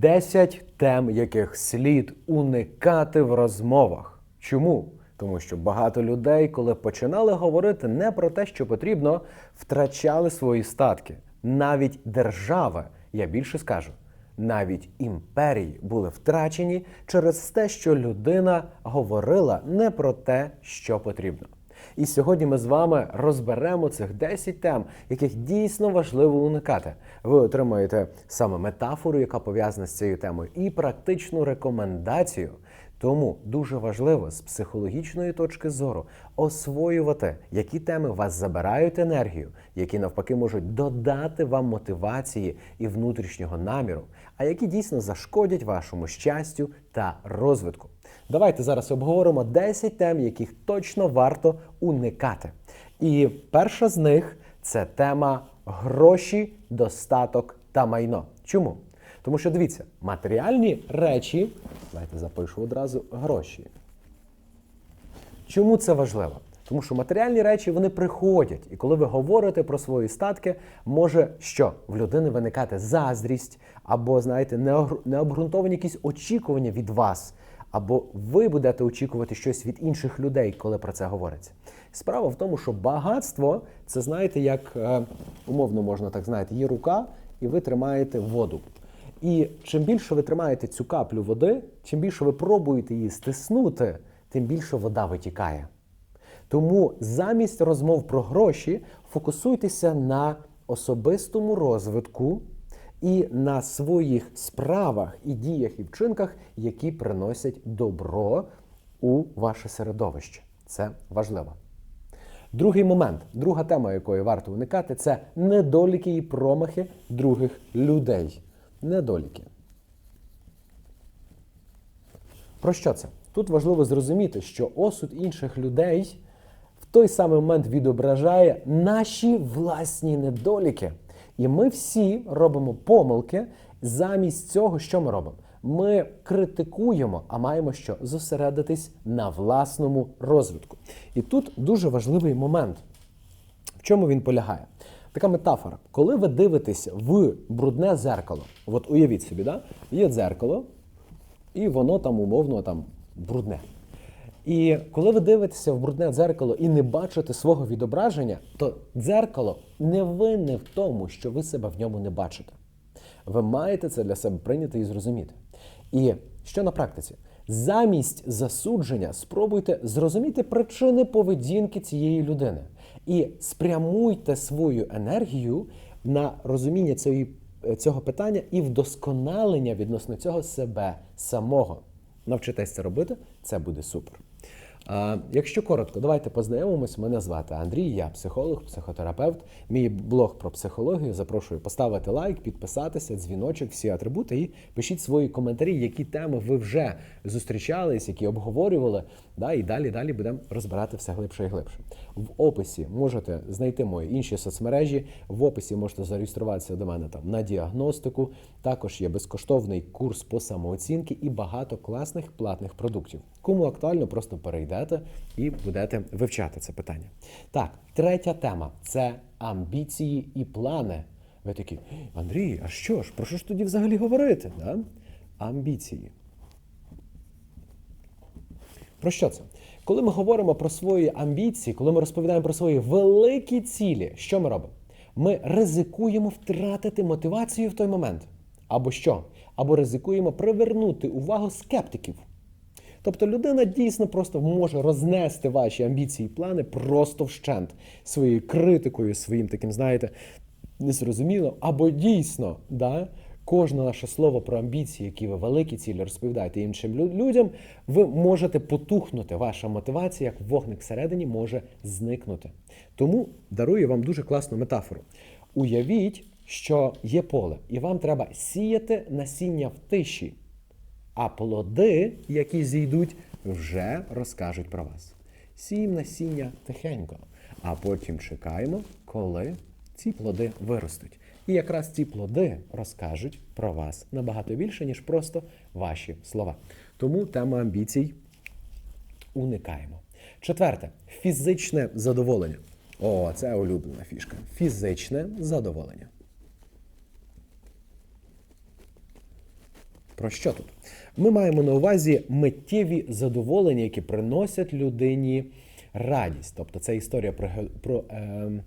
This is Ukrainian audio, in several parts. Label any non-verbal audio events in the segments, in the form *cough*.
10 тем, яких слід уникати в розмовах. Чому? Тому що багато людей, коли починали говорити не про те, що потрібно, втрачали свої статки. Навіть держави, я більше скажу, навіть імперії були втрачені через те, що людина говорила не про те, що потрібно. І сьогодні ми з вами розберемо цих 10 тем, яких дійсно важливо уникати. Ви отримаєте саме метафору, яка пов'язана з цією темою, і практичну рекомендацію. Тому дуже важливо з психологічної точки зору освоювати, які теми вас забирають енергію, які навпаки можуть додати вам мотивації і внутрішнього наміру, а які дійсно зашкодять вашому щастю та розвитку. Давайте зараз обговоримо 10 тем, яких точно варто уникати. І перша з них це тема гроші, достаток та майно. Чому? Тому що дивіться, матеріальні речі, давайте запишу одразу гроші. Чому це важливо? Тому що матеріальні речі вони приходять, і коли ви говорите про свої статки, може що в людини виникати заздрість, або знаєте, необґрунтовані якісь очікування від вас, або ви будете очікувати щось від інших людей, коли про це говориться. Справа в тому, що багатство це знаєте, як е, умовно можна так знаєте, є рука, і ви тримаєте воду. І чим більше ви тримаєте цю каплю води, чим більше ви пробуєте її стиснути, тим більше вода витікає. Тому замість розмов про гроші фокусуйтеся на особистому розвитку і на своїх справах і діях і вчинках, які приносять добро у ваше середовище. Це важливо. Другий момент, друга тема, якої варто уникати, це недоліки і промахи других людей. Недоліки. Про що це? Тут важливо зрозуміти, що осуд інших людей в той самий момент відображає наші власні недоліки. І ми всі робимо помилки замість цього, що ми робимо? Ми критикуємо, а маємо що зосередитись на власному розвитку. І тут дуже важливий момент. В чому він полягає? Така метафора. Коли ви дивитесь в брудне зеркало, от уявіть собі, да? є дзеркало, і воно там умовно там брудне. І коли ви дивитеся в брудне дзеркало і не бачите свого відображення, то дзеркало не винне в тому, що ви себе в ньому не бачите. Ви маєте це для себе прийняти і зрозуміти. І що на практиці? Замість засудження спробуйте зрозуміти причини поведінки цієї людини і спрямуйте свою енергію на розуміння цього питання і вдосконалення відносно цього себе самого. Навчитесь це робити, це буде супер. Якщо коротко, давайте познайомимось. Мене звати Андрій, я психолог, психотерапевт. Мій блог про психологію. Запрошую поставити лайк, підписатися, дзвіночок, всі атрибути і пишіть свої коментарі, які теми ви вже зустрічались, які обговорювали. Да, і далі далі будемо розбирати все глибше і глибше. В описі можете знайти мої інші соцмережі. В описі можете зареєструватися до мене там на діагностику. Також є безкоштовний курс по самооцінки і багато класних платних продуктів. Кому актуально, просто перейдете і будете вивчати це питання. Так, третя тема це амбіції і плани. Ви такі, Андрій, а що ж, про що ж тоді взагалі говорити? Да? Амбіції. Про що це? Коли ми говоримо про свої амбіції, коли ми розповідаємо про свої великі цілі, що ми робимо? Ми ризикуємо втратити мотивацію в той момент. Або що? Або ризикуємо привернути увагу скептиків. Тобто людина дійсно просто може рознести ваші амбіції і плани просто вщент своєю критикою, своїм таким, знаєте, незрозуміло, або дійсно, да, кожне наше слово про амбіції, які ви великі цілі розповідаєте іншим людям, ви можете потухнути. Ваша мотивація, як вогник всередині, може зникнути. Тому дарую вам дуже класну метафору. Уявіть, що є поле, і вам треба сіяти насіння в тиші. А плоди, які зійдуть, вже розкажуть про вас. Сіємо насіння тихенько, а потім чекаємо, коли ці плоди виростуть. І якраз ці плоди розкажуть про вас набагато більше, ніж просто ваші слова. Тому тема амбіцій уникаємо. Четверте фізичне задоволення. О, це улюблена фішка. Фізичне задоволення. Про що тут? Ми маємо на увазі миттєві задоволення, які приносять людині радість. Тобто це історія про, про, ем,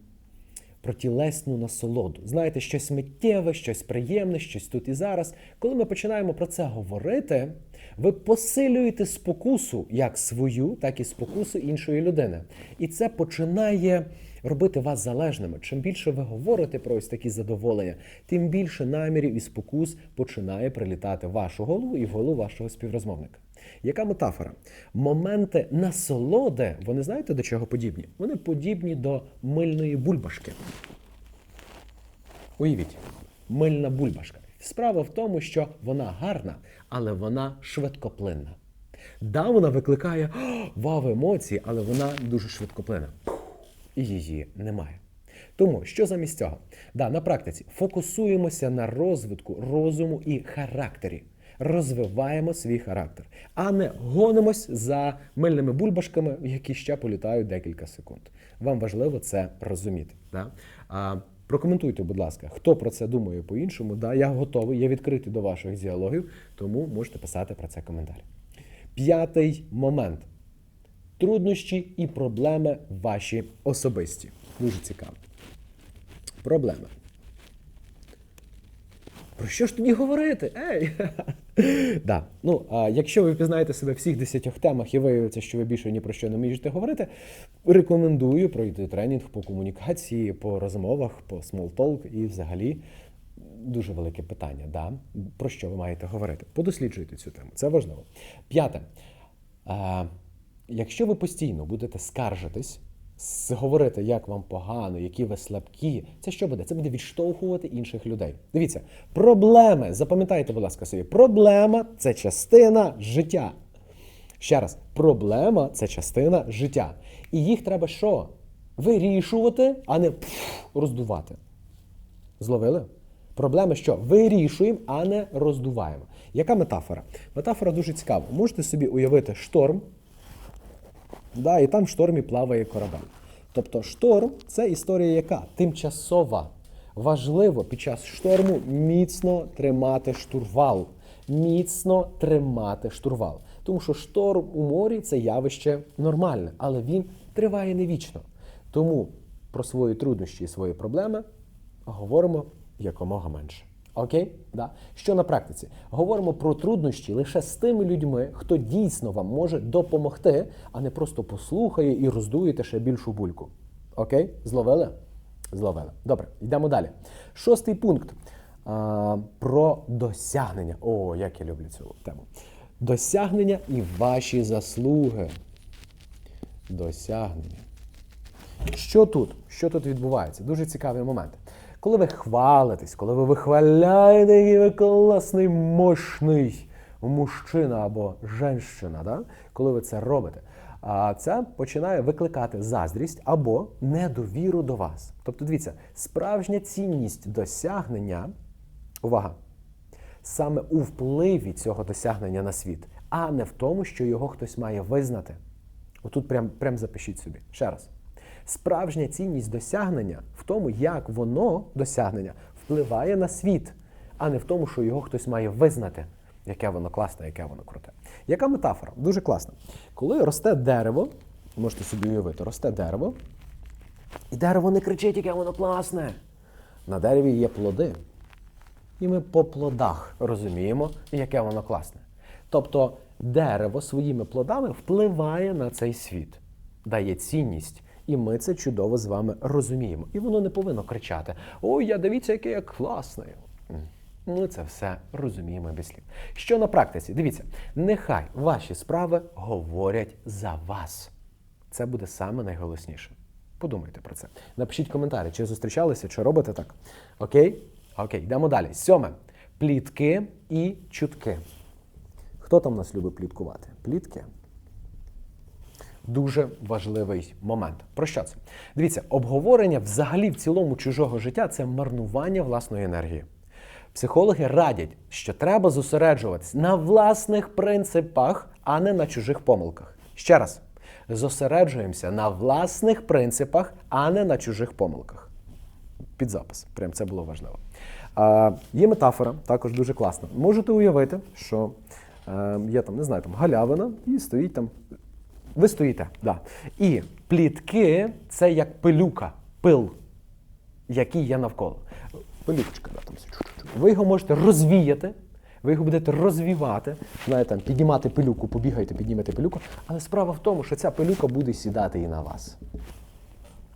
про тілесну насолоду. Знаєте, щось миттєве, щось приємне, щось тут і зараз. Коли ми починаємо про це говорити, ви посилюєте спокусу як свою, так і спокусу іншої людини. І це починає робити вас залежними. Чим більше ви говорите про ось такі задоволення, тим більше намірів і спокус починає прилітати в вашу голову і в голову вашого співрозмовника. Яка метафора? Моменти насолоди, вони знаєте до чого подібні? Вони подібні до мильної бульбашки. Уявіть, мильна бульбашка. Справа в тому, що вона гарна, але вона швидкоплинна. Да, вона викликає «О, вау емоції, але вона дуже швидкоплинна. І її немає. Тому що замість цього? Да, на практиці фокусуємося на розвитку розуму і характері. Розвиваємо свій характер, а не гонимось за мильними бульбашками, які ще політають декілька секунд. Вам важливо це розуміти. Да? Прокоментуйте, будь ласка, хто про це думає по-іншому. Да, я готовий, я відкритий до ваших діалогів, тому можете писати про це коментар. П'ятий момент труднощі і проблеми ваші особисті. Дуже цікаво. Проблеми. Про що ж тоді говорити? Ей! *laughs* *laughs* да. ну, а якщо ви впізнаєте себе в всіх десятьох темах і виявиться, що ви більше ні про що не можете говорити, рекомендую пройти тренінг по комунікації, по розмовах, по talk і взагалі дуже велике питання. Да? Про що ви маєте говорити? Подосліджуйте цю тему. Це важливо. П'яте. Якщо ви постійно будете скаржитись, говорити, як вам погано, які ви слабкі, це що буде? Це буде відштовхувати інших людей. Дивіться, проблеми, запам'ятайте, будь ласка, собі, проблема це частина життя. Ще раз, проблема це частина життя. І їх треба що? Вирішувати, а не роздувати. Зловили? Проблеми що? Вирішуємо, а не роздуваємо. Яка метафора? Метафора дуже цікава. Можете собі уявити шторм, да, і там в штормі плаває корабель. Тобто шторм це історія яка? Тимчасова. Важливо під час шторму міцно тримати штурвал. Міцно тримати штурвал. Тому що шторм у морі це явище нормальне, але він триває не вічно. Тому про свої труднощі і свої проблеми говоримо якомога менше. Окей? Да? Що на практиці? Говоримо про труднощі лише з тими людьми, хто дійсно вам може допомогти, а не просто послухає і роздуєте ще більшу бульку. Окей? Зловили? Зловили. Добре, йдемо далі. Шостий пункт а, про досягнення. О, як я люблю цю тему. Досягнення і ваші заслуги. Досягнення. Що тут? Що тут відбувається? Дуже цікавий момент. Коли ви хвалитесь, коли ви вихваляєте, який ви класний, мощний мужчина або женщина, да? коли ви це робите, а це починає викликати заздрість або недовіру до вас. Тобто, дивіться, справжня цінність досягнення, увага, саме у впливі цього досягнення на світ, а не в тому, що його хтось має визнати. Отут прям, прям запишіть собі. Ще раз. Справжня цінність досягнення в тому, як воно досягнення впливає на світ, а не в тому, що його хтось має визнати, яке воно класне, яке воно круте. Яка метафора? Дуже класна. Коли росте дерево, можете собі уявити, росте дерево, і дерево не кричить, яке воно класне. На дереві є плоди. І ми по плодах розуміємо, яке воно класне. Тобто дерево своїми плодами впливає на цей світ, дає цінність. І ми це чудово з вами розуміємо. І воно не повинно кричати: Ой, я дивіться, який я класний. Ми це все розуміємо без слів. Що на практиці? Дивіться, нехай ваші справи говорять за вас. Це буде саме найголосніше. Подумайте про це. Напишіть коментарі, чи зустрічалися, чи робите так. Окей? Окей, йдемо далі. Сьоме. Плітки і чутки. Хто там нас любить пліткувати? Плітки. Дуже важливий момент. Про що це? Дивіться, обговорення взагалі в цілому чужого життя це марнування власної енергії. Психологи радять, що треба зосереджуватись на власних принципах, а не на чужих помилках. Ще раз, зосереджуємося на власних принципах, а не на чужих помилках. Під запис. Прям це було важливо. А, є метафора, також дуже класна. Можете уявити, що е, є там, не знаю, там галявина, і стоїть там. Ви стоїте, да. І плітки це як пилюка, пил, який є навколо. Пилюкочка, да, там. Ви його можете розвіяти, ви його будете розвівати, знаєте, там, піднімати пилюку, побігайте, піднімете пилюку. Але справа в тому, що ця пилюка буде сідати і на вас.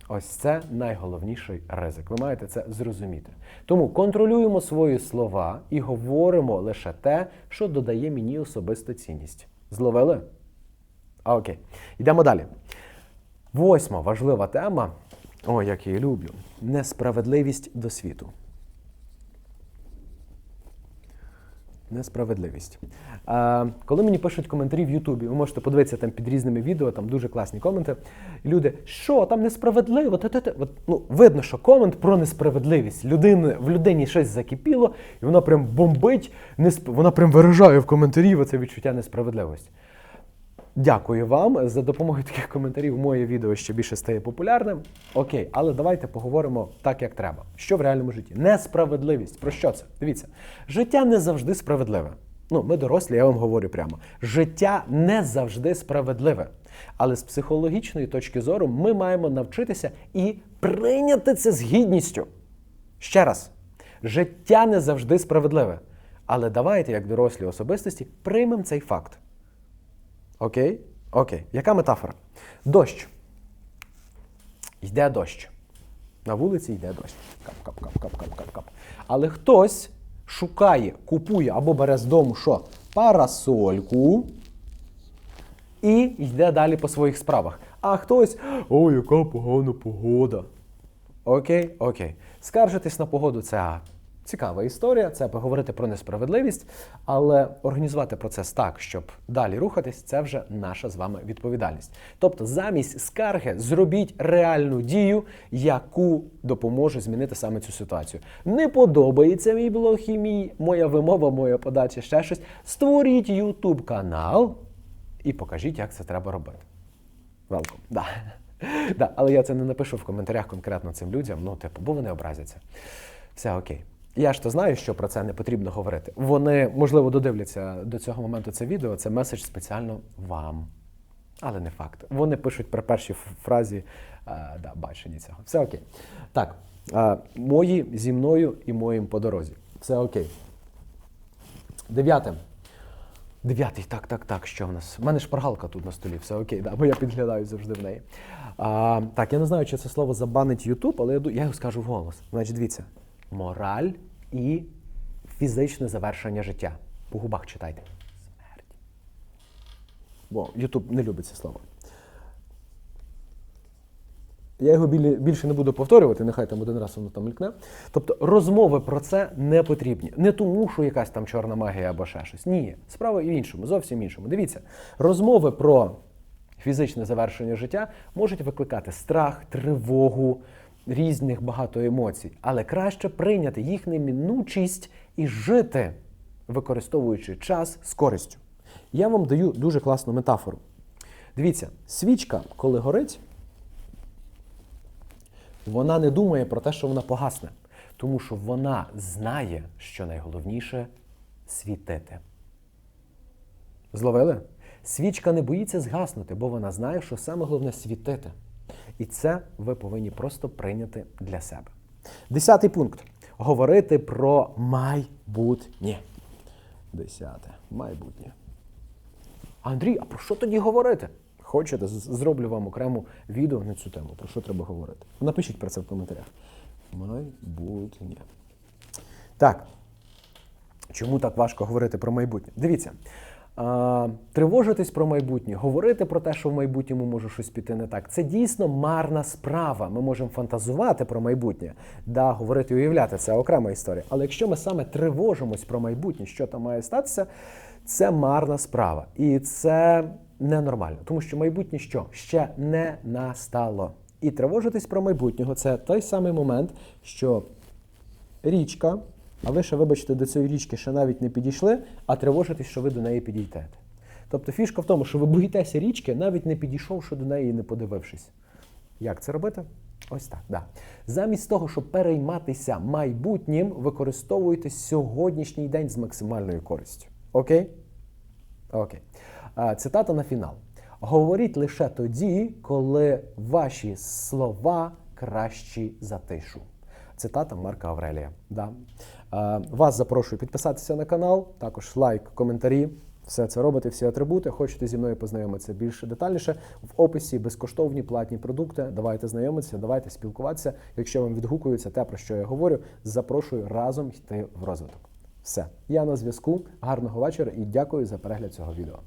Ось це найголовніший ризик. Ви маєте це зрозуміти. Тому контролюємо свої слова і говоримо лише те, що додає мені особисту цінність. Зловили? А, окей. Йдемо далі. Восьма важлива тема, о, як я її люблю, несправедливість до світу. Несправедливість. А, коли мені пишуть коментарі в Ютубі, ви можете подивитися там під різними відео, там дуже класні коменти. Люди, що там несправедливо? Та-та-та». От, ну, видно, що комент про несправедливість. Людини, в людині щось закипіло, і вона прям бомбить, несп... вона прям виражає в коментарі оце відчуття несправедливості. Дякую вам за допомогою *laughs* таких коментарів. Моє відео ще більше стає популярним. Окей, але давайте поговоримо так, як треба. Що в реальному житті? Несправедливість. Про що це? Дивіться, життя не завжди справедливе. Ну, ми дорослі, я вам говорю прямо. Життя не завжди справедливе. Але з психологічної точки зору ми маємо навчитися і прийняти це з гідністю. Ще раз, життя не завжди справедливе. Але давайте, як дорослі особистості, приймемо цей факт. Окей? Окей. Яка метафора? Дощ. Йде дощ. На вулиці йде дощ. Кап-кап-кап-кап-кап-кап-кап. Але хтось шукає, купує або бере з дому що? Парасольку і йде далі по своїх справах. А хтось, ой, яка погана погода. Окей, окей. Скаржитись на погоду це цікава історія, це поговорити про несправедливість, але організувати процес так, щоб далі рухатись, це вже наша з вами відповідальність. Тобто, замість скарги зробіть реальну дію, яку допоможе змінити саме цю ситуацію. Не подобається мій блог і мій, моя вимова, моя подача, ще щось. Створіть YouTube канал і покажіть, як це треба робити. Welcome. Да. *laughs* Да, але я це не напишу в коментарях конкретно цим людям, ну, типу, бо вони образяться. Все окей. Я ж то знаю, що про це не потрібно говорити. Вони, можливо, додивляться до цього моменту це відео, це меседж спеціально вам. Але не факт. Вони пишуть при першій фразі е, да, бачення цього. Все окей. Так, е, мої зі мною і моїм по дорозі. Все окей. Дев'яте. Дев'ятий, так, так, так. Що в нас? У мене шпаргалка тут на столі, все окей, да, бо я підглядаю завжди в неї. А, так, я не знаю, чи це слово забанить YouTube, але я, його скажу вголос. Значить, дивіться: мораль і фізичне завершення життя. По губах читайте. Смерть. Бо YouTube не любить це слово. Я його більше не буду повторювати, нехай там один раз воно там мількне. Тобто розмови про це не потрібні. Не тому, що якась там чорна магія або ще щось. Ні, справа в іншому, зовсім іншому. Дивіться, розмови про фізичне завершення життя можуть викликати страх, тривогу, різних багато емоцій, але краще прийняти їх неминучість і жити, використовуючи час з користю. Я вам даю дуже класну метафору. Дивіться, свічка, коли горить, вона не думає про те, що вона погасне, тому що вона знає, що найголовніше світити. Зловили? Свічка не боїться згаснути, бо вона знає, що саме головне світити. І це ви повинні просто прийняти для себе. Десятий пункт. Говорити про майбутнє. Десяте. Майбутнє. Андрій, а про що тоді говорити? Хочете, зроблю вам окрему відео на цю тему. Про що треба говорити? Напишіть про це в коментарях. Майбутнє. Так. Чому так важко говорити про майбутнє? Дивіться. Тривожитись про майбутнє, говорити про те, що в майбутньому може щось піти не так. Це дійсно марна справа. Ми можемо фантазувати про майбутнє, да, говорити і уявляти, це окрема історія. Але якщо ми саме тривожимось про майбутнє, що там має статися, це марна справа. І це ненормально, тому що майбутнє що? Ще не настало. І тривожитись про майбутнього це той самий момент, що річка, а ви ще, вибачте, до цієї річки ще навіть не підійшли, а тривожитесь, що ви до неї підійдете. Тобто фішка в тому, що ви боїтеся річки, навіть не підійшовши до неї і не подивившись. Як це робити? Ось так, да. Замість того, щоб перейматися майбутнім, використовуйте сьогоднішній день з максимальною користю. Окей? Окей. Цитата на фінал. Говоріть лише тоді, коли ваші слова кращі за тишу. Цитата Марка Аврелія. Да. Вас запрошую підписатися на канал, також лайк, коментарі. Все це робите, всі атрибути. Хочете зі мною познайомитися більш детальніше. В описі безкоштовні платні продукти. Давайте знайомитися, давайте спілкуватися. Якщо вам відгукується те, про що я говорю, запрошую разом йти в розвиток. Все, я на зв'язку. Гарного вечора і дякую за перегляд цього відео.